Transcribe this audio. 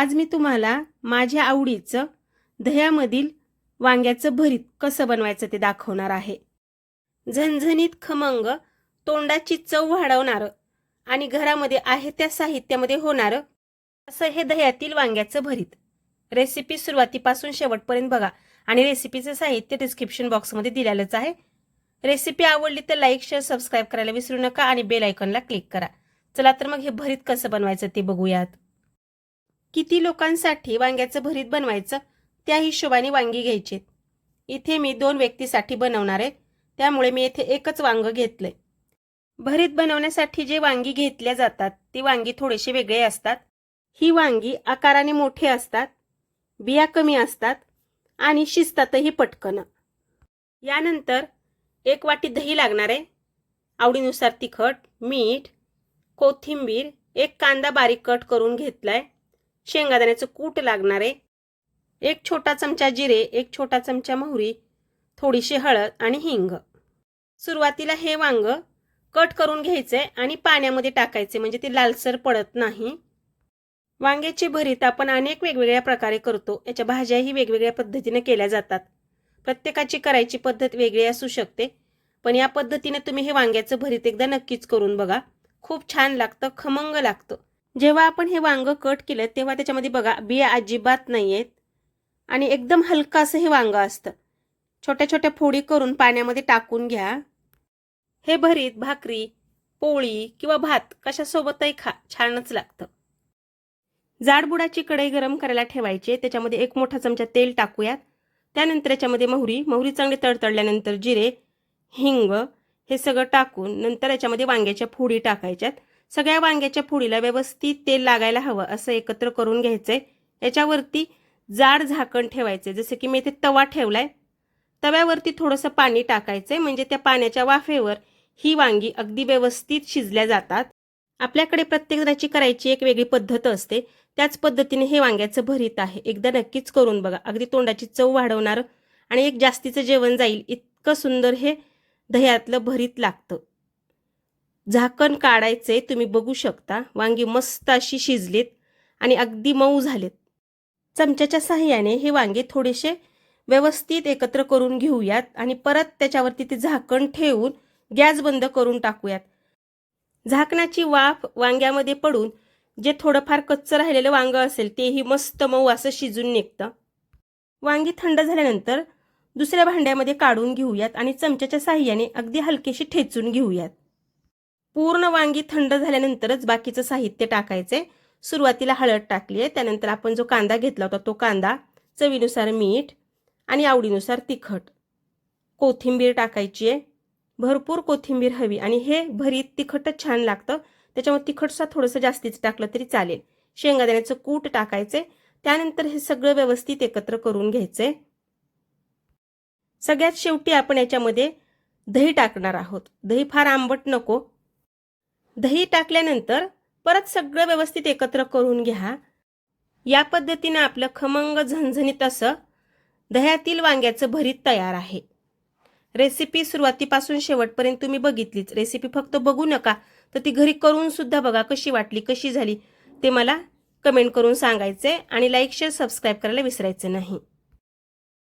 आज मी तुम्हाला माझ्या आवडीचं दह्यामधील वांग्याचं भरीत कसं बनवायचं ते दाखवणार आहे. झणझणीत खमंग तोंडाची चव वाढवणारं आणि घरामध्ये आहे त्या साहित्यामध्ये होणारं असं हे दह्यातील वांग्याचं भरीत. रेसिपी सुरुवातीपासून शेवटपर्यंत बघा आणि रेसिपीचं साहित्य डिस्क्रिप्शन बॉक्समध्ये दिलेलंच आहे. रेसिपी आवडली तर लाईक शेअर सबस्क्राईब करायला विसरू नका आणि बेल आयकॉनला क्लिक करा. चला तर मग हे भरीत कसं बनवायचं ते बघूयात. किती लोकांसाठी वांग्याचं भरीत बनवायचं? त्या हिशोबाने वांगी घ्यायची. इथे मी दोन व्यक्तीसाठी बनवणार आहे. त्यामुळे मी येथे एकच वांग घेतलंय. भरीत बनवण्यासाठी जे वांगी घेतल्या जातात ती वांगी थोडेसे वेगळे असतात. ही वांगी आकाराने मोठे असतात बिया कमी असतात आणि शिजतातही पटकन. यानंतर एक वाटी दही लागणार आहे. आवडीनुसार तिखट मीठ कोथिंबीर एक कांदा बारीक कट करून घेतलाय. शेंगादाण्याचं कूट लागणार. आहे एक छोटा चमचा जिरे एक छोटा चमचा मोहरी थोडीशी हळद आणि हिंग. सुरुवातीला हे वांग कट करून घ्यायचे आणि पाण्यामध्ये टाकायचे म्हणजे ते लालसर पडत नाही. वांग्याची भरीत आपण अनेक वेगवेगळ्या प्रकारे करतो. याच्या भाज्याही वेगवेगळ्या पद्धतीने केल्या जातात. प्रत्येकाची करायची पद्धत वेगळी असू शकते पण या पद्धतीने तुम्ही हे वांग्याचं भरीत एकदा नक्कीच करून बघा. खूप छान लागतं खमंग लागतं. जेव्हा आपण हे वांगं कट केलं तेव्हा त्याच्यामध्ये बघा बिया अजिबात नाही आहेत आणि एकदम हलकं असं हे वांगं असतं. छोट्या छोट्या फोडी करून पाण्यामध्ये टाकून घ्या. हे भरीत भाकरी पोळी किंवा भात कशासोबतही खा छानच लागतं. जाडबुडाची कढई गरम करायला ठेवायची. त्याच्यामध्ये एक मोठा चमचा तेल टाकूयात. त्यानंतर याच्यामध्ये मोहरी मोहरी चांगली तडतडल्यानंतर जिरे हिंग हे सगळं टाकून नंतर याच्यामध्ये वांग्याच्या फोडी टाकायच्यात. सगळ्या वांग्याच्या फोडीला व्यवस्थित तेल लागायला हवं असं एकत्र करून घ्यायचंय. याच्यावरती जाड झाकण ठेवायचे जसं की मी इथे तवा ठेवलाय. तव्यावरती थोडंसं पाणी टाकायचंय म्हणजे त्या पाण्याच्या वाफेवर ही वांगी अगदी व्यवस्थित शिजल्या जातात. आपल्याकडे प्रत्येक जणाची करायची एक वेगळी पद्धत असते. त्याच पद्धतीने हे वांग्याचं भरीत आहे. एकदा नक्कीच करून बघा. अगदी तोंडाची चव वाढवणारं आणि एक जास्तीचं जेवण जाईल. इतकं सुंदर हे दह्यातलं भरीत लागतं. झाकण काढायचे तुम्ही बघू शकता. वांगी मस्त अशी शिजलीत आणि अगदी मऊ झालेत. चमच्याच्या साह्याने हे वांगे थोडेसे व्यवस्थित एकत्र करून घेऊयात आणि परत त्याच्यावरती ते झाकण ठेवून गॅस बंद करून टाकूयात. झाकणाची वाफ वांग्यामध्ये पडून जे थोडंफार कच्चं राहिलेलं वांग असेल तेही मस्त मऊ असं शिजून निघतं. वांगी थंड झाल्यानंतर दुसऱ्या भांड्यामध्ये काढून घेऊयात आणि चमच्याच्या साह्याने अगदी हलकेशी ठेचून घेऊयात. पूर्ण वांगी थंड झाल्यानंतरच बाकीचं साहित्य टाकायचे. सुरुवातीला हळद टाकली आहे त्यानंतर आपण जो कांदा घेतला होता तो कांदा चवीनुसार मीठ आणि आवडीनुसार तिखट. कोथिंबीर टाकायची आहे भरपूर कोथिंबीर हवी आणि हे भरीत तिखटच छान लागतं. त्याच्यामुळे तिखटसा थोडंसं जास्तीचं टाकलं तरी चालेल. शेंगादाण्याचं कूट टाकायचे. त्यानंतर हे सगळं व्यवस्थित एकत्र करून घ्यायचे. सगळ्यात शेवटी आपण याच्यामध्ये दही टाकणार आहोत. दही फार आंबट नको. दही टाकल्यानंतर परत सगळं व्यवस्थित एकत्र करून घ्या. या पद्धतीनं आपलं खमंग झणझणीत असं दह्यातील वांग्याचं भरीत तयार आहे. रेसिपी सुरुवातीपासून शेवटपर्यंत तुम्ही बघितलीच. रेसिपी फक्त बघू नका तर ती घरी करून सुद्धा बघा कशी वाटली कशी झाली ते मला कमेंट करून सांगायचे आणि लाईक शेअर सबस्क्राईब करायला विसरायचं नाही.